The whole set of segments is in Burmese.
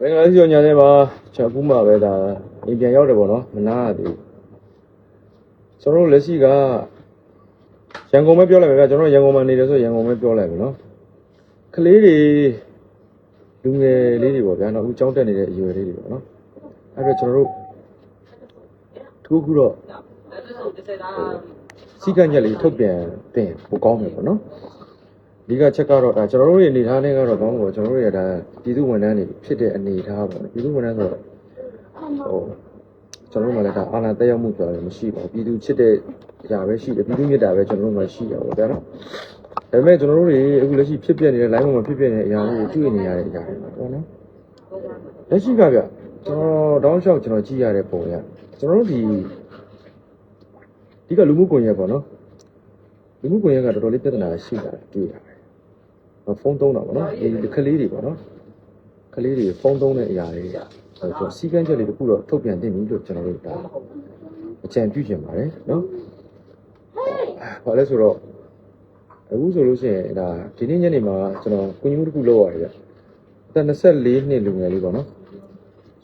မင်္ဂလာစီညနေပါချက်ကူးမှာပဲဒါအိမ်ပြန်ရောက်တယ်ပေါ့နော်မနာရသေးဘူးကျွန်တော်တို့လက်ရှိကရန်ကုန်ပဲပြောလိုက်မယ်ဗျာကျွန်တော်တို့ရန်ကုန်မှာနေတယ်ဆိုရန်ကုန်ပဲပြောလိုက်မယ်နော်ကလေးတွေလူငယ်လေးတွေပေါ့ဗျာနော်အခုကျောင်းတက်နေတဲ့အရွယ်လေးတွေပေါ့နော်အဲ့တော့ကျွန်တော်တို့သူခုတော့စီကံချက်လေးထုတ်ပြန်တင်ပိုကောင်းမယ်ပေါ့နော် ဒီကချက်ကတော့ဒါကျွန်တော်တို့ရဲ့အနေထားနဲ့ကတော့ကောင်းပေါ့ကျွန်တော်တို့ရဲ့ဒါပြည်သူဝန်ထမ်းတွေဖြစ်တဲ့အနေထားပေါ့နော်ပြည်သူဝန်ထမ်းဆိုတော့ဟိုကျွန်တော်တို့မှလည်းဒါအာဏာတက်ရောက်မှုပြောတယ်မရှိပါဘူးပြည်သူချစ်တဲ့အရာပဲရှိတယ်ပြည်သူမြတ်တာပဲကျွန်တော်တို့မှရှိရပါဗျာနော်ဒါပေမဲ့ကျွန်တော်တို့တွေအခုလက်ရှိဖြစ်ပြနေတဲ့ line ပေါ်မှာဖြစ်ပြနေတဲ့အရာတွေကိုတွေ့နေရတဲ့အရာတွေပါပေါ့နော်လက်ရှိကဗျကျွန်တော်တောင်းလျှောက်ကျွန်တော်ကြည့်ရတဲ့ပုံရကျွန်တော်တို့ဒီဒီကလူမှုကွန်ရက်ပေါ့နော်လူမှုကွန်ရက်ကတော်တော်လေးပြဿနာရှိတာတွေ့ရတယ် ဖုန်းသုံးတာပေါ့နော်ဒီကလေးတွေပေါ့နော်ကလေးတွေဖုန်းသုံးတဲ့အရာတွေဆိုတော့စီကန်းချက်လေးတခုတော့ထုတ်ပြန်တင်ပြီလို့ကျွန်တော်တို့ဒါအကြံပြုချင်ပါတယ်နော်ဘာလဲဆိုတော့အခုဆိုလို့ရှိရင်ဒါဒီနေ့ညနေမှာကျွန်တော်ကုညမှုတစ်ခုလောက်ရတယ်ဗျအသက်24နှစ်လူငယ်လေးပေါ့နော်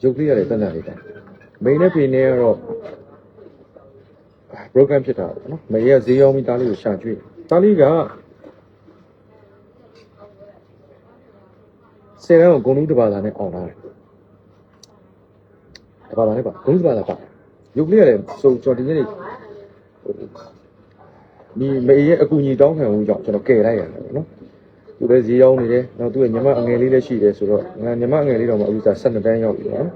ရုပ်ကလေးရတယ်တက်တက်လေးတာမိန်းနဲ့ဖေနဲ့ကတော့ broken ဖြစ်တာပေါ့နော်မေရဲ့ဈေးရောင်းပြီးတားလေးကိုရှာကျွေးတားလေးက ဆယ်တန်းကိုဂုံလူတစ်ပါးသာနဲ့အောင်လာတယ်တစ်ပါးသာနဲ့ပါဂုံတစ်ပါးသာပါရုပ်ကလေးရတယ်ဆိုကျွန်တော်ဒီနေ့နေဒီမေရဲ့အကူအညီတောင်းခံမှုကြောင့်ကျွန်တော်ကယ်လိုက်ရတယ်ပေါ့နော်သူလည်းဈေးရောင်းနေတယ်နောက်သူ့ရဲ့ညီမအငယ်လေးလည်းရှိတယ်ဆိုတော့ငါညီမအငယ်လေးတော့မှအခုစား12တန်းရောက်ပြီပေါ့နော်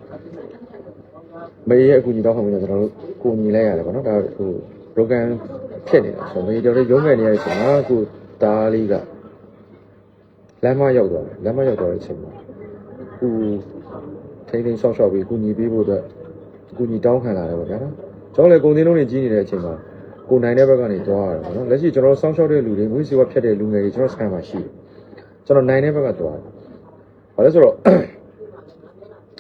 မေရဲ့အကူအညီတောင်းခံမှုနဲ့ကျွန်တော်တို့ကိုညီလိုက်ရတယ်ပေါ့နော်ဒါဟို broken ဖြစ်နေတာဆိုတော့မေတော်လေးရုံးကန်နေရတဲ့အချိန်မှာကိုတားလေးက လမ်းမရောက်သွားတယ်လမ်းမရောက်သွားတဲ့အချိန်မှာကိုထိန်းသိမ်းဆောက်ရှောက်ပြီးကိုညီပေးဖို့အတွက်ကိုညီတောင်းခံလာတယ်ပေါ့ဗျာနော်ကျွန်တော်လည်းကုန်သိန်းလုံးတွေကြီးနေတဲ့အချိန်မှာကိုနိုင်တဲ့ဘက်ကနေသွားရတယ်ပေါ့နော်လက်ရှိကျွန်တော်ဆောင်းရှောက်တဲ့လူတွေဝိစီဝဖြတ်တဲ့လူငယ်တွေကျွန်တော်စကန်မှာရှိတယ်ကျွန်တော်နိုင်တဲ့ဘက်ကသွားတယ်ဘာလဲဆိုတော့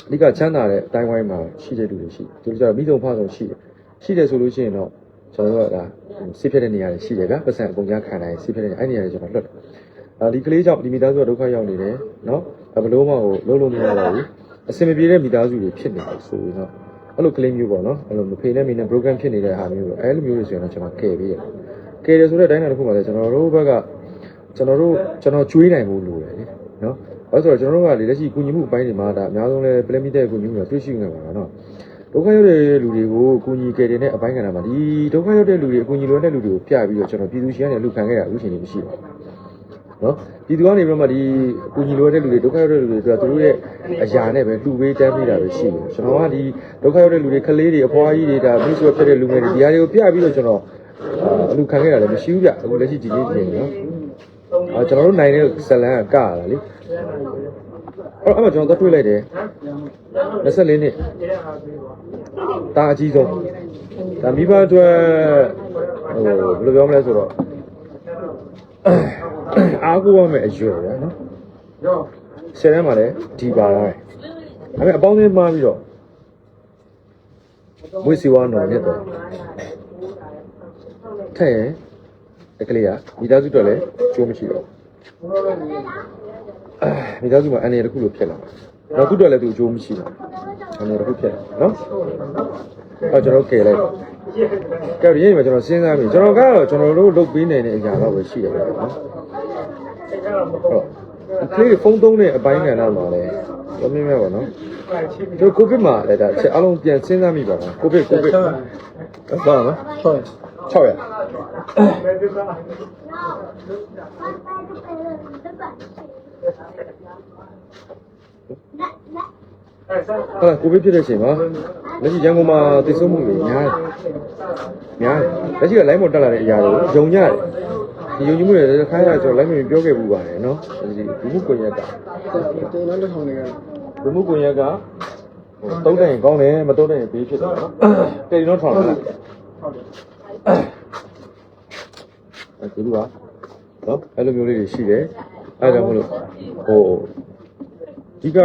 အဓိကချမ်းသာတဲ့အတိုင်းဝိုင်းမှာရှိတဲ့လူတွေရှိတယ်သူတို့ကျတော့မိဆုံးဖဆုံးရှိတယ်ရှိတယ်ဆိုလို့ရှိရင်တော့ကျွန်တော်တို့ကဒါစိတ်ဖြစ်တဲ့နေရာတွေရှိတယ်ဗျာပတ်စံအကုန်ကြားခံနိုင်စိတ်ဖြစ်တဲ့အဲ့နေရာတွေကျွန်တော်လွတ်တယ် အဲဒီကလေးကြောင့်ဒီမိသားစုကဒုက္ခရောက်နေတယ်နော်ဘယ်လိုမှဟိုလုံးလုံးမရတော့ဘူးအဆင်မပြေတဲ့မိသားစုတွေဖြစ်နေတယ်ဆိုရင်တော့အဲ့လိုကလေးမျိုးပေါ့နော်အဲ့လိုမဖေနဲ့မိနဲ့ broken ဖြစ်နေတဲ့ဟာမျိုးပေါ့အဲ့လိုမျိုးတွေဆိုရင်တော့ကျွန်တော်ကယ်ပေးရတယ်ကယ်တယ်ဆိုတဲ့အတိုင်းအတာတစ်ခုမှလည်းကျွန်တော်တို့ဘက်ကကျွန်တော်တို့ကျွန်တော်ကျွေးနိုင်ဖို့လိုတယ်လေနော်ဘာလို့ဆိုတော့ကျွန်တော်တို့ကလေလက်ရှိကုညီမှုအပိုင်းတွေမှာဒါအများဆုံးလဲပလက်မီတဲ့ကုညီမှုတွေတွေ့ရှိနေပါတာနော်ဒုက္ခရောက်တဲ့လူတွေကိုကုညီကယ်တင်တဲ့အပိုင်းကဏ္ဍမှာဒီဒုက္ခရောက်တဲ့လူတွေအကုညီလိုတဲ့လူတွေကိုပြပြီးတော့ကျွန်တော်ပြည်သူရှင်ကနေလူခံခဲ့တာအခုချိန်ကြီးမရှိပါဘူး နော်ပြည်သူကနေပြီးတော့မှဒီအကူညီလိုတဲ့လူတွေဒုက္ခရောက်တဲ့လူတွေအတွက်သူတို့ရဲ့အရာနဲ့ပဲလှူပေးတမ်းပေးတာပဲရှိတယ်ကျွန်တော်ကဒီဒုက္ခရောက်တဲ့လူတွေခလေးတွေအဖွားကြီးတွေဒါမိတ်ဆွေဖြစ်တဲ့လူငယ်တွေဒီဟာတွေကိုပြပြီးတော့ကျွန်တော်အလူခံခဲ့တာလည်းမရှိဘူးဗျအခုလက်ရှိဒီနေ့ပြင်နော်အာကျွန်တော်တို့နိုင်တဲ့ဇလန်ကကရတာလေအဲ့အဲ့မှာကျွန်တော်သွားတွေ့လိုက်တယ်24နှစ်ဒါအကြီးဆုံးဒါမိဘအတွက်ဟိုဘယ်လိုပြောမလဲဆိုတော့ အားကိုးရမယ်အရွယ်ဗျာနော်ဆယ်တန်းမှာလည်းဒီပါလာတယ်ဒါပေမဲ့အပေါင်းအသင်းမှားပြီးတော့မွေးစီဝါနော်မြတ်တော့ထဲ့ရင်အကလေးကမိသားစုအတွက်လည်းကျိုးမရှိတော့အဲမိသားစုမှာအနေရတစ်ခုလိုဖြစ်လာ တယ်နောက်သူ့အတွက်လည်းသူအကျိုးမရှိတော့အနေရတစ်ခုဖြစ်လာနော်အဲကျွန်တော်ကယ်လိုက်ကဲဒီနေ့မှာကျွန်တော်စဉ်းစားပြီကျွန်တော်ကတော့ကျွန်တော်တို့လုပ်ပေးနေတဲ့အရာတော့ပဲရှိတယ်ဗျာနော်ဟုတ်ကလေးဖုန်းသုံးတဲ့အပိုင်းကဏ္ဍမှာလည်းရမင်းမဲ့ပါနော်တို့ကိုဗစ်မှာလည်းဒါချက်အလုံးပြန်စဉ်းစားမိပါလားကိုဗစ်ကိုဗစ်ဟုတ်ပါမလားဟုတ်600 ဟာကိုဗစ်ဖြစ်တဲ့အချိန်မှာလက်ရှိရန်ကုန်မှာတည်ဆုံမှုတွေများတယ်များတယ်လက်ရှိက line ပေါ်တက်လာတဲ့အရာတွေကိုယုံကြတယ်ဒီယုံကြည်မှုတွေခိုင်းရကျွန်တော် line မှာပြောခဲ့ပူပါတယ်နော်ဒီဒီမှုကွန်ရက်ကတင်တော့တစ်ထောင်နေကဒီမှုကွန်ရက်ကဟိုတုံးတဲ့ရင်ကောင်းတယ်မတုံးတဲ့ရင်ဘေးဖြစ်တယ်နော်တယ်နော်ထောင်လာအဲဒီလိုပါနော်အဲ့လိုမျိုးလေးတွေရှိတယ်အဲ့ဒါကြောင့်မလို့ဟို ဒီက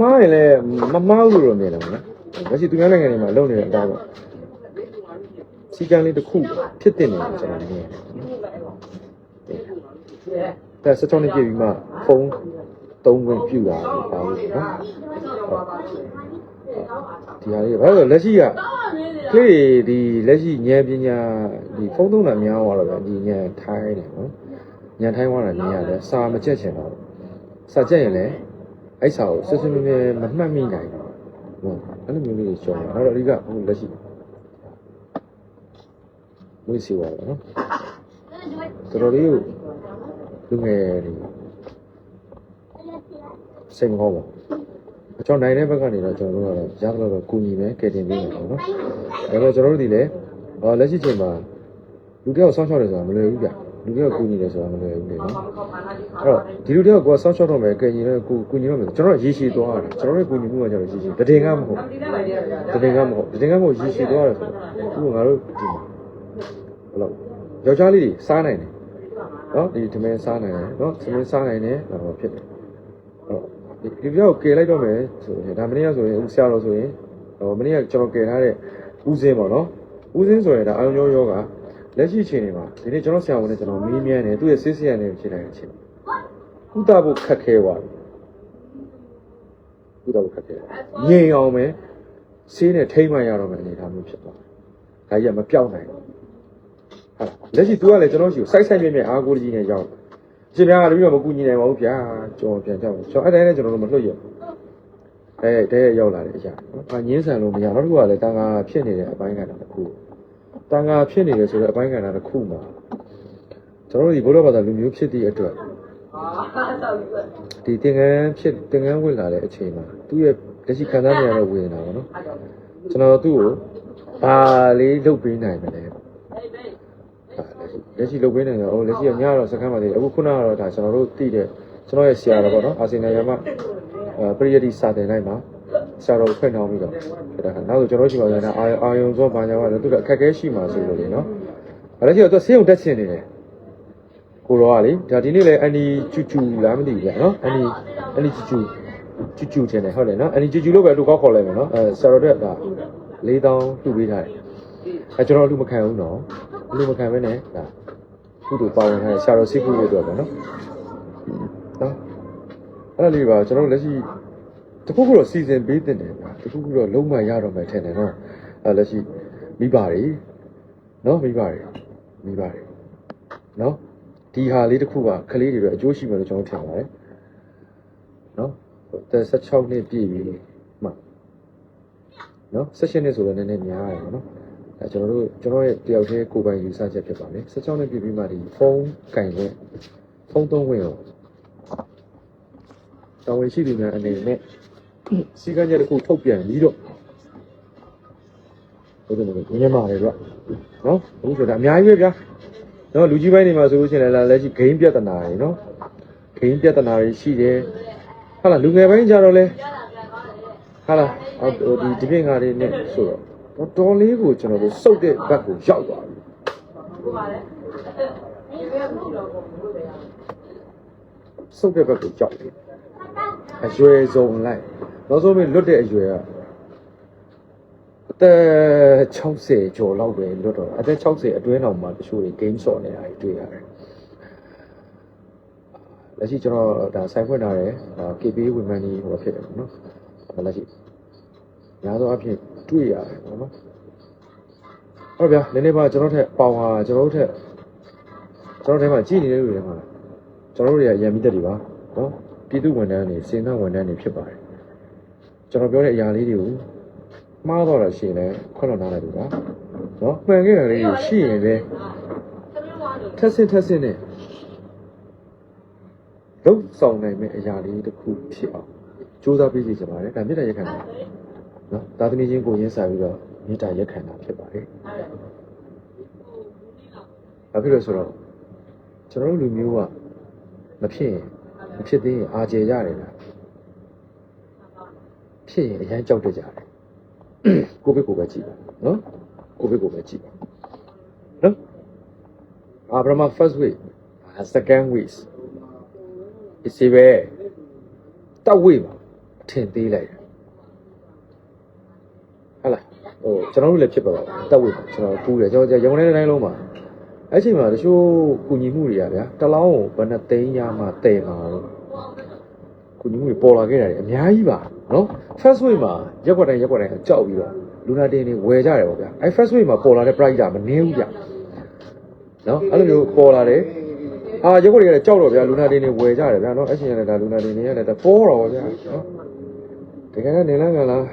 မားရင်လည်းမမားဘူးလို့မြင်တယ်မလား။မရှိသူများနိုင်ငံတွေမှာလုပ်နေတဲ့အတိုင်းပေါ့။စီကံလေးတစ်ခုဖြစ်တင်နေတယ်ကျွန်တော်မြင်တယ်ဒါ16နှစ်ပြည့်ပြီးမှဖုန်းသုံးခွင့်ပြုတာလို့ပါလို့နော်ဒီဟာလေးဘာလို့လဲလက်ရှိကကလေးတွေဒီလက်ရှိဉာဏ်ပညာဒီဖုန်းသုံးတာများသွားတော့ဗျဒီဉာဏ်ထိုင်းတယ်နော် ဉာဏ်ထိုင်းသွားတာမြင်ရတယ်စာမကြက်ချင်တော့စာကြက်ရင်လည်းအဲ့စာကိုစစ်စစ်မြဲမြဲမမှတ်မိနိုင်ဘူးဟုတ်အဲ့လိုမျိုးလေးရှောင်းရအောင်တော့အဓိကအခုလက်ရှိမွေးစီပါတော့နော်တော်တော်လေးကိုလူငယ်တွေစိတ်မကောင်းပါဘူးကျွန်တော်နိုင်တဲ့ဘက်ကနေတော့ကျွန်တော်တို့ကတော့ရသလောက်တော့ကူညီမယ်ကယ်တင်ပေးမယ်ပေါ့နော်ဒါပေမဲ့ကျွန်တော်တို့ဒီလည်းအော်လက်ရှိချိန်မှာလူတယောက်ဆောင်းချောက်တယ်ဆိုတာမလွယ်ဘူးဗျ လူတယောက်ကူညီတယ်ဆိုတာမလွယ်ဘူးလေနော်အဲ့တော့ဒီလူတယောက်ကိုဆောင်းချောက်တော့မယ်ကယ်ညီတော့ကိုကူညီတော့မယ်ကျွန်တော်ရေရှည်သွားတာကျွန်တော်တို့ကူညီမှုကကျတော့ရေရှည်တည်ငါမဟုတ်တည်ငါမဟုတ်တည်ငါမဟုတ်ရေရှည်သွားတယ်ဆိုတော့အခုငါတို့ဒီမှာဘယ်လိုယောက်ျားလေးတွေစားနိုင်တယ်နော်ဒီထမင်းစားနိုင်တယ်နော်ထမင်းစားနိုင်တယ်တော့ဖြစ်တယ်အဲ့တော့ဒီပြောက်ကယ်လိုက်တော့မယ်ဆိုရင်ဒါမနေ့ကဆိုရင်ဦးဆရာတော်ဆိုရင်ဟိုမနေ့ကကျွန်တော်ကယ်ထားတဲ့ဦးစင်းပေါ့နော်ဦးစင်းဆိုရင်ဒါအာယုံရောယောက လက်ရှိချိန်တွေမှာဒီနေ့ကျွန်တော်ဆရာဝန်နဲ့ကျွန်တော်မီးမြန်းတယ်သူ့ရဲ့စစ်စစ်ရနေခြေတိုင်းအချိန်ကုသဖို့ခက်ခဲသွားတယ်ကုသဖို့ခက်ခဲငြိမ်အောင်ပဲဆေးနဲ့ထိမ့်မှရတော့မယ်အနေထားမျိုးဖြစ်သွားတယ်ဒါကြီးကမပြောင်းနိုင်ဘူးဟာလက်ရှိ तू ကလည်းကျွန်တော်ရှိကိုစိုက်စိုက်မြဲမြဲအားကိုးကြီးနဲ့ရောက်ရှင်များကလည်းပြီးတော့မကူညီနိုင်ပါဘူးဗျာကျွန်တော်ပြန်ကြောက်ကျွန်တော်အဲ့တိုင်းနဲ့ကျွန်တော်တို့မလွတ်ရအဲတဲ့ရောက်လာတဲ့အရာနော်။အငင်းဆန်လို့မရနောက်တစ်ခုကလည်းတန်ခါဖြစ်နေတဲ့အပိုင်းကဏ္ဍတစ်ခု တန်ခါဖြစ်နေတယ်ဆိုတော့အပိုင်းကဏ္ဍတစ်ခုမှာကျွန်တော်တို့ဒီဘုရားဘာသာလူမျိုးဖြစ်သည့်အတွက်ဒီသင်္ကန်းဖြစ်သင်္ကန်းဝင်လာတဲ့အချိန်မှာသူ့ရဲ့လက်ရှိခံစားနေရတဲ့ဝေဒနာပေါ့နော်ကျွန်တော်သူ့ကိုဘာလေးလုပ်ပေးနိုင်မလဲလက်ရှိလုပ်ပေးနေတယ်ဟိုလက်ရှိကညတော့စကမ်းပါသေးတယ်အခုခုနကတော့ဒါကျွန်တော်တို့တည်တဲ့ကျွန်တော်ရဲ့ဆရာတော်ပေါ့နော်အာဆီနယ်ရမအဲပရိယတိစာတင်လိုက်မှာ ဆရာတော်ဖွင့်နှောင်းပြီးတော့ဒါကနောက်ဆိုကျွန်တော်ရှိပါရင်အာအာယုံစောဘာညာကလည်းသူကအခက်အခဲရှိမှာဆိုလို့လေနော်အဲလက်ရှိတော့သူဆေးုံတက်ချင်နေတယ်ကိုရောကလေဒါဒီနေ့လေအန်ဒီချူချူလားမသိဘူးဗျာနော်အန်ဒီအန်ဒီချူချူချူချူချင်တယ်ဟုတ်တယ်နော်အန်ဒီချူချူလို့ပဲသူကောက်ခေါ်လိုက်မယ်နော်အဲဆရာတော်တို့ကဒါ၄တောင်းလှူပေးထားတယ်အဲကျွန်တော်လူမခံဘူးနော်လူမခံဘဲနဲ့ဒါကုတူပါဝင်ထားတဲ့ဆရာတော်စိတ်ကူလို့ပြောပါတော့နော်အဲ့ဒါလေးပါကျွန်တော်လက်ရှိ တခုခုတော့စီစဉ်ပေးတင်တယ်ဗျာတခုခုတော့လုံးဝရတော့မယ်ထင်တယ်နော်အဲ့လက်ရှိမိပါတွေနော်မိပါတွေမိပါတွေနော်ဒီဟာလေးတခုကကလေးတွေပဲအကျိုးရှိမယ်လို့ကျွန်တော်ထင်ပါတယ်နော်တဲ့16နှစ်ပြည့်ပြီမှနော်16နှစ်ဆိုတော့နည်းနည်းများတယ်ပေါ့နော်အဲကျွန်တော်တို့ကျွန်တော်ရဲ့တယောက်တည်းကိုယ်ပိုင်ယူဆချက်ဖြစ်ပါမယ်16နှစ်ပြည့်ပြီးမှဒီဖုန်းကင်ခွင့်ဖုန်းသုံးခွင့်ရောတော်ဝင်ရှိသူများအနေနဲ့ စီကံချက်တစ်ခုထုတ်ပြန်ပြီးတော့ဟုတ်တယ်မဟုတ်ဘူးညမှာလေတော့နော်အခုဆိုတာအများကြီးပဲဗျာနော်လူကြီးပိုင်းတွေမှာဆိုလို့ရှိရင်လည်းလက်ရှိဂိမ်းပြဿနာတွေနော်ဂိမ်းပြဿနာတွေရှိတယ်ဟာလားလူငယ်ပိုင်းကြတော့လဲဟာလားဟိုဒီဒီပြင်ကားတွေနဲ့ဆိုတော့တော်တော်လေးကိုကျွန်တော်တို့စုပ်တဲ့ဘက်ကိုရောက်သွားပြီစုပ်တဲ့ဘက်ကိုကြောက်တယ် အရွယ်ဆုံးလိုက်နောက်ဆုံးပြီးလွတ်တဲ့အရွယ်ကအသက်60ကျော်လောက်ပဲလွတ်တော့အသက်60အတွင်းအောင်မှတချို့တွေ game ဆော့နေတာတွေတွေ့ရတယ်လက်ရှိကျွန်တော်ဒါဆိုင်ဖွင့်ထားတယ်ဒါ KB ဝန်မန်ကြီးဟိုဖြစ်တယ်ပေါ့နော်ဒါလက်ရှိညာတော့အဖြစ်တွေ့ရတယ်ပေါ့နော်ဟုတ်ဗျာနည်းနည်းပါကျွန်တော်ထက်ပေါင်ဟာကျွန်တော်တို့ထက်ကျွန်တော်ထဲမှာကြည်နေတဲ့လူတွေမှာကျွန်တော်တို့တွေကရံမိသက်တွေပါနော် ပြည်သူဝန်ထမ်းတွေစေနာဝန်ထမ်းတွေဖြစ်ပါတယ်ကျွန်တော်ပြောတဲ့အရာလေးတွေကိုမှားတော့တာရှိရင်လည်းခွင့်လွှတ်နားလိုက်ပြီပါနော်မှန်ခဲ့တာလေးတွေရှိရင်လည်းထက်ဆင့်ထက်ဆင့်နဲ့လုံးဆောင်နိုင်မယ့်အရာလေးတစ်ခုဖြစ်အောင်စူးစမ်းပေးစီချင်ပါတယ်ဒါမြစ်တာရက်ခံတာနော်သာသမီချင်းကိုရင်းစားပြီးတော့မြစ်တာရက်ခံတာဖြစ်ပါတယ်ဘာဖြစ်လို့ဆိုတော့ကျွန်တော်တို့လူမျိုးကမဖြစ်ရင် မဖြစ်သေးရင်အာကျေရတယ်လားဖြစ်ရင်အရန်ကြောက်တတ်ကြတယ်ကိုယ့်ဘက်ကိုပဲကြည့်ပါနော်ကိုယ့်ဘက်ကိုပဲကြည့်ပါနော်အာဗြဟ္မ first week second week ဒီစီပဲတောက်ဝေးပါအထင်သေးလိုက်တယ်ဟဟလားဟိုကျွန်တော်တို့လည်းဖြစ်ပါတော့တောက်ဝေးပါကျွန်တော်ကူးတယ်ကျွန်တော်ရန်ကုန်တိုင်းတိုင်းလုံးမှာ အဲ့ချိန်မှာတချို့ကုညီမှုတွေကဗျာတစ်လောင်းကိုဘယ်နှသိန်းရမှတည်မှာတော့ကုညီမှုတွေပေါ်လာခဲ့တာတွေအများကြီးပါနော် first way မှာရက်ွက်တိုင်းရက်ွက်တိုင်းကြောက်ပြီးတော့လူနာတင်တွေဝယ်ကြတယ်ပေါ့ဗျာအဲ့ first way မှာပေါ်လာတဲ့ price ကမနည်းဘူးဗျနော်အဲ့လိုမျိုးပေါ်လာတယ်အာရက်ွက်တွေကလည်းကြောက်တော့ဗျာလူနာတင်တွေဝယ်ကြတယ်ဗျာနော်အဲ့ချိန်ကလည်းဒါလူနာတင်တွေရတယ်ဒါပေါ်တော့ဗျာနော်တကယ်တော့နေလန်းကလား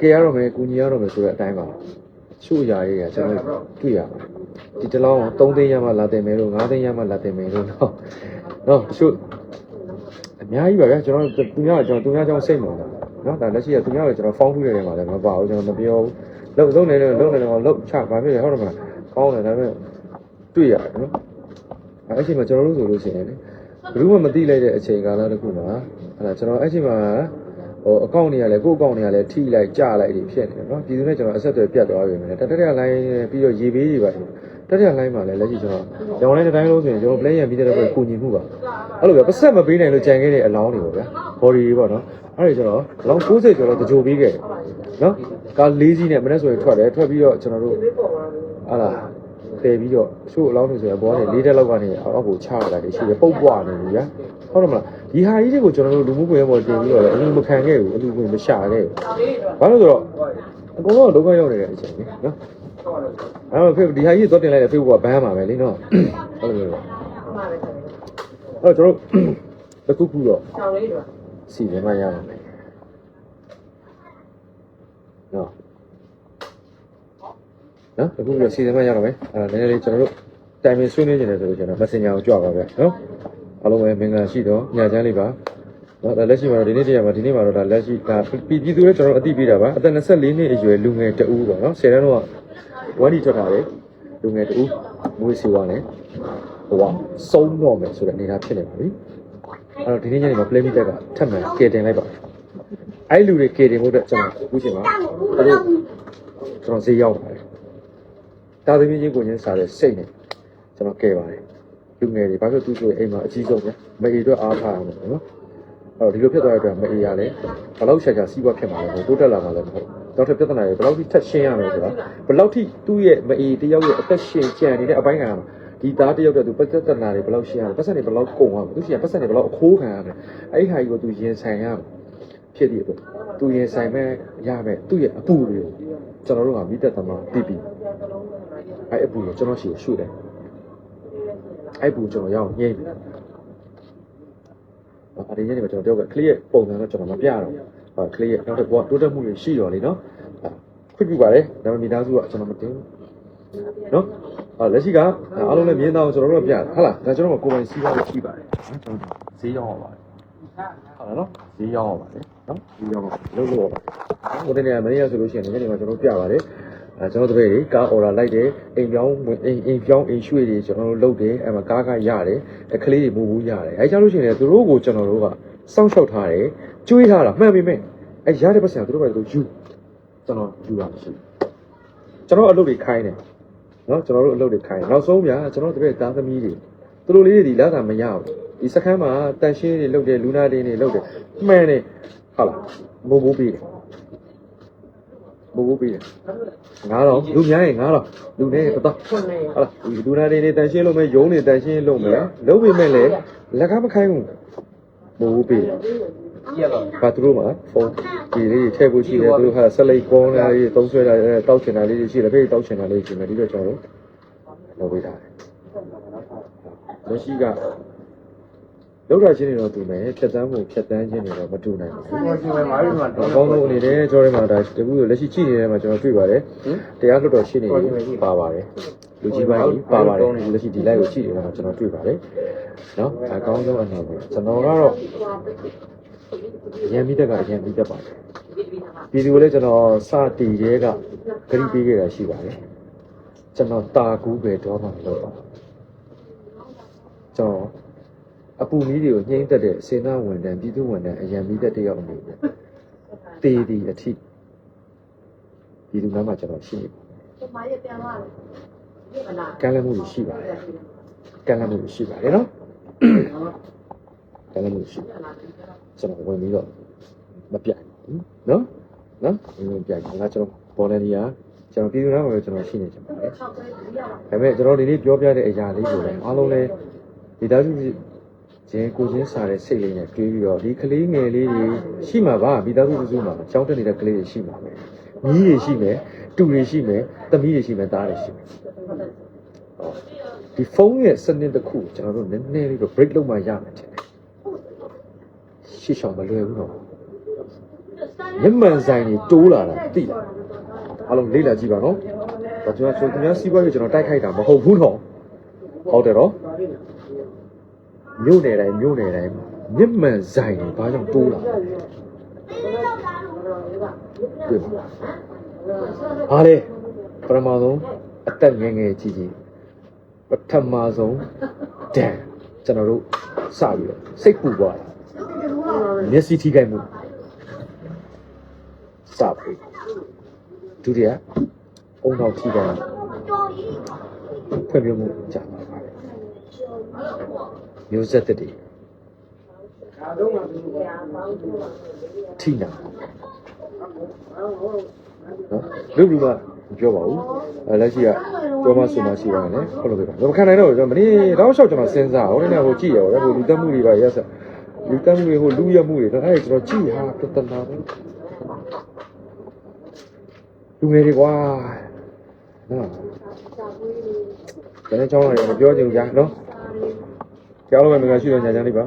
ကြရတော့မယ်ကုညီရတော့မယ်ဆိုတဲ့အတိုင်းပါ ချို့ຢာရေးကကျွန်တော်တွေ့ရပါတယ်ဒီတစ်လောင်း3သိန်းရမှလာတင်မယ်လို့5သိန်းရမှလာတင်မယ်လို့နော်နော်တချို့အများကြီးပါဗျာကျွန်တော်သူများကကျွန်တော်သူများကြောင့်စိတ်မဝင်တာနော်ဒါလက်ရှိကသူများကကျွန်တော်ဖောင်းထုတဲ့နေရာမှာလည်းမပါဘူးကျွန်တော်မပြောဘူးလုံလုံနေတယ်လုံနေတယ်လုံချဘာဖြစ်လဲဟုတ်တယ်မလားကောင်းတယ်ဒါပေမဲ့တွေ့ရတယ်နော်အဲ့အချိန်မှာကျွန်တော်တို့ဆိုလို့ရှိရင်လေဘယ်သူမှမသိလိုက်တဲ့အချိန်ကာလတစ်ခုမှာဟလာကျွန်တော်အဲ့အချိန်မှာ ဟိုအကောင့်တွေကလည်းကိုယ့်အကောင့်တွေကလည်းထိလိုက်ကြလိုက်တွေဖြစ်နေတယ်နော်ပြည်သူနဲ့ကျွန်တော်အဆက်အသွယ်ပြတ်သွားပြီမယ်တတရလိုင်းပြီးတော့ရေဘေးတွေပါတတရလိုင်းမှာလည်းလက်ရှိကျွန်တော်ရောင်းလိုက်တဲ့တိုင်းလုံးဆိုရင်ကျွန်တော် plan ရပြီးတဲ့ဘက်ကိုညီမှုပါအဲ့လိုပဲပတ်ဆက်မပေးနိုင်လို့ကြံခဲ့တဲ့အလောင်းတွေပေါ့ဗျာ body တွေပေါ့နော်အဲ့ဒါကျွန်တော်အလောင်း60ကျော်တော့တကြိုပေးခဲ့တယ်နော်ကား၄စီးနဲ့မနေ့ဆိုရင်ထွက်တယ်ထွက်ပြီးတော့ကျွန်တော်တို့ဟာလာတည်ပြီးတော့ရှို့အလောင်းတွေဆိုရင်ဘောကနေ၄တက်လောက်ကနေအောက်ကိုချရတာတွေရှိတယ်ပုတ်ပွားနေပြီဗျာ ဟုတ်တယ်မလားဒီဟာကြီးတွေကိုကျွန်တော်တို့လူမှုကွန်ရက်ပေါ်တင်ပြီးတော့လည်းအလူမခံခဲ့ဘူးအလူကိုမရှာခဲ့ဘူးဘာလို့ဆိုတော့အကုန်လုံးကဒုက္ခရောက်နေတဲ့အချိန်ကြီးနော်အဲ့တော့ဖေဒီဟာကြီးတော့တင်လိုက်တဲ့ Facebook ကဘန်းမှာပဲလीနော်ဟုတ်တယ်လို့အဲ့တော့ကျွန်တော်တို့တစ်ခုခုတော့စီမံရရမယ်နော်နော်အခုပြီးတော့စီစဉ်မှရတော့မယ်အဲ့ဒါနည်းနည်းလေးကျွန်တော်တို့တိုင်ပင်ဆွေးနွေးနေတယ်ဆိုလို့ကျွန်တော် Messenger ကိုကြွပါဗျာနော် အားလုံးပဲမင်္ဂလာရှိတော့ညချမ်းလေးပါနော်ဒါလက်ရှိမှာတော့ဒီနေ့တည်းရမှာဒီနေ့မှာတော့ဒါလက်ရှိဒါပြည်ပြည်သူတွေကျွန်တော်တို့အသိပေးတာပါအသက်24နှစ်အရွယ်လူငယ်တဦးပေါ့နော်10တန်းတော့ဝမ်းဒီထွက်တာလေလူငယ်တဦးမွေးစီဝါနဲ့ဟိုကစုံတော့မယ်ဆိုတဲ့အနေအထားဖြစ်နေပါပြီအဲ့တော့ဒီနေ့ညနေမှာ play meet ကထပ်မံကယ်တင်လိုက်ပါအဲ့လူတွေကယ်တင်ဖို့အတွက်ကျွန်တော်အခုချိန်မှာသူတို့ကျွန်တော်ဈေးရောက်ပါတယ်တာသမီးချင်းကိုချင်းစားတဲ့စိတ်နဲ့ကျွန်တော်ကယ်ပါတယ် လူငယ်တွေဘာဖြစ်သူဆိုရင်အိမ်မှာအကြီးဆုံးပဲမအေအတွက်အားထားရမှာနော်အဲ့တော့ဒီလိုဖြစ်သွားတဲ့အတွက်မအေရလဲဘယ်လောက်ရှာရှာစီးပွားဖြစ်မှာလဲမဟုတ်တိုးတက်လာမှာလဲမဟုတ်နောက်ထပ်ပြဿနာတွေဘယ်လောက်ထိထပ်ရှင်းရမလဲဆိုတာဘယ်လောက်ထိသူ့ရဲ့မအေတယောက်ရဲ့အသက်ရှင်ကြံနေတဲ့အပိုင်းကဒီသားတယောက်တည်းသူပတ်သက်နာတွေဘယ်လောက်ရှင်းရလဲပတ်စံတွေဘယ်လောက်ကုန်အောင်သူရှိရပတ်စံတွေဘယ်လောက်အခိုးခံရလဲအဲ့ဒီဟာကြီးကိုသူရင်ဆိုင်ရမှာဖြစ်တဲ့အတွက်သူရင်ဆိုင်မဲ့ရမဲ့သူ့ရဲ့အပူတွေကိုကျွန်တော်တို့ကမိသက်သမားတီးပြီးအဲ့အပူကိုကျွန်တော်ရှိကိုရှုတယ် အဲ့ပူကျွန်တော်ရအောင်ညှိပြီအဲ့ဒီညနေမှာကျွန်တော်ပြောက clear ပုံစံတော့ကျွန်တော်မပြတော့ဟုတ် clear နောက်တစ်ခုကတိုးတက်မှုတွေရှိရောလေနော်ခွင့်ပြုပါတယ်ဒါပေမဲ့မိသားစုကကျွန်တော်မတင်ဘူးနော်အော်လက်ရှိကအားလုံးလည်းမြင်တော့ကျွန်တော်တို့ကပြတယ်ဟုတ်လားဒါကျွန်တော်ကကိုယ်ပိုင်စီးပွားရေးရှိပါတယ်နော်ကျွန်တော်ဈေးရောက်ရပါတယ်ဟုတ်လားနော်ဈေးရောက်ရပါတယ်နော်ဈေးရောက်ရပါတယ်လုံးလို့ရပါတယ်ဟိုတနေ့ကမနေ့ကဆိုလို့ရှိရင်ဒီနေ့မှာကျွန်တော်ပြပါတယ် အဲကျွန်တော်တပည့်တွေကား order လိုက်တယ်အိမ်ပြောင်းအိမ်အိမ်ပြောင်းအိမ်ရွှေ့တွေကျွန်တော်တို့လုပ်တယ်အဲမှာကားကရတယ်အခလေးတွေမူဘူးရတယ်အဲကြောင့်လို့ရှိရင်သူတို့ကိုကျွန်တော်တို့ကစောင့်ရှောက်ထားတယ်ကျွေးထားတာမှန်ပြီမဲ့အဲရတဲ့ပတ်စံသူတို့ပဲသူယူကျွန်တော်ယူတာမရှိကျွန်တော်အလုပ်တွေခိုင်းတယ်နော်ကျွန်တော်တို့အလုပ်တွေခိုင်းတယ်နောက်ဆုံးဗျာကျွန်တော်တပည့်သားသမီးတွေသူတို့လေးတွေဒီလာတာမရဘူးဒီစခန်းမှာတန်ရှင်းတွေလုပ်တယ်လူနာတွေနေလုပ်တယ်မှန်တယ်ဟုတ်လားမိုးမိုးပေးတယ် မိုးမိုးပေးတယ်ငါတော့လူများရင်ငါတော့လူနေတော့ဟုတ်လားဒီလူနာတွေနေတန်ရှင်းလို့မယ်ယုံနေတန်ရှင်းလို့မယ်လုံးပေမဲ့လည်းလက်ကမခိုင်းဘူးမိုးပေးဘာသူတို့မှာဖုန်းဒီလေးထည့်ဖို့ရှိတယ်သူတို့ဟာဆက်လိုက်ကောင်းတာလေးသုံးဆွဲတာတောက်ချင်တာလေးရှိတယ်ဖေးတောက်ချင်တာလေးရှိမယ်ဒီတော့ကျွန်တော်တို့လုပ်ပေးတာလက်ရှိက လောက်တာချင်းတွေတော့တူမယ်ဖြတ်တန်းမှုဖြတ်တန်းချင်းတွေတော့မတူနိုင်ဘူးဒီမှာရှင်မာရီမှာအကောင်းဆုံးအနေနဲ့ကျွန်တော်တို့မှာဒါတကူလက်ရှိကြည့်နေတဲ့မှာကျွန်တော်တွေ့ပါတယ်တရားလွတ်တော်ရှိနေပြီပါပါတယ်လူကြီးပိုင်းကြီးပါပါတယ်လက်ရှိဒီ live ကိုကြည့်နေတာမှာကျွန်တော်တွေ့ပါတယ်နော်အကောင်းဆုံးအနေနဲ့ကျွန်တော်ကတော့ရန်မိတက်ကရန်မိတက်ပါတယ်ပြည်သူလည်းကျွန်တော်စတီရဲကဂရိပေးခဲ့တာရှိပါတယ်ကျွန်တော်တာကူးပဲတော့မှမလုပ်ပါကျွန်တော်အ ပူမီးတွေကိုညှိမ့်သက်တဲ့စေနာဝန်ထမ်းပြည်သူဝန်ထမ်းအရန်မီးသက်တယောက်အနေနဲ့တေးဒီအထိပြည်သူနားမှာကျွန်တော်ရှိနေပါတယ်။မားရပြန်သွားတယ်။ကံလမ်းမှုရှိပါတယ်။ကံလမ်းမှုရှိပါတယ်နော်။ကံလမ်းမှုရှိကျွန်တော်ဝင်ပြီးတော့မပြိုင်ဘူးနော်။နော်ဝင်ပြိုင်ငါကျွန်တော်ဗော်လန်တီယာကျွန်တော်ပြည်သူနားမှာကျွန်တော်ရှိနေချင်ပါတယ်။ဒါပေမဲ့ကျွန်တော်ဒီနေ့ပြောပြတဲ့အရာလေးကိုလည်းအားလုံးလည်းဒီသားစု ချင်းကိုချင်းစားတဲ့စိတ်လေးနဲ့တွေးပြီးတော့ဒီကလေးငယ်လေးတွေရှိမှာပါမိသားစုစုမှာကြောင်းတက်နေတဲ့ကလေးတွေရှိမှာပဲမြီးတွေရှိမယ်တူတွေရှိမယ်သမီးတွေရှိမယ်သားတွေရှိမယ်ဒီဖုန်းရဲ့စနစ်တစ်ခုကျွန်တော်တို့နည်းနည်းလေးတော့ break လုပ်မှရမယ်ထင်တယ်ရှေ့ရှောင်မလွယ်ဘူးတော့မျက်မှန်ဆိုင်တွေတိုးလာတာသိလားအားလုံးလေ့လာကြည့်ပါနော်ဒါကျွန်တော်ဆိုသူများစီးပွားရေးကျွန်တော်တိုက်ခိုက်တာမဟုတ်ဘူးတော့ဟုတ်တယ်နော် မြို့နယ်တိုင်းမြို့နယ်တိုင်းမျက်မှန်ဆိုင်တွေဘာကြောင့်တိုးလာလဲတွေ့ပါဟာလေပထမဆုံးအသက်ငယ်ငယ်ကြီးကြီးပထမဆုံးဒန်ကျွန်တော်တို့စပြီးတော့စိတ်ပူသွားတာမျက်စိထိခိုက်မှုစပြီဒုတိယအုံနောက်ထိခိုက်မှုဖွံ့ဖြိုးမှုကြာပါပါတယ် မျိုးဆက်တဲ့ထိနာနော်လူလူကမပြောပါဘူးအဲလက်ရှိကပြောမဆိုမရှိပါနဲ့ဟုတ်လို့ပဲမခံနိုင်တော့ကျွန်တော်မနေ့တောင်းလျှောက်ကျွန်တော်စဉ်းစားဟိုနေ့ကဟိုကြည့်ရောဟိုလူတက်မှုတွေပါရက်ဆက်လူတက်မှုတွေဟိုလူရမှုတွေတော့အဲကျွန်တော်ကြည့်ဟာပြဿနာပဲလူငယ်တွေကွာနော်ဘယ်နဲ့ချောင်းလဲမပြောချင်ဘူးကြာနော် ကြောက်လို့ပဲမင်္ဂလာရှိတော့ညာချမ်းလေးပါ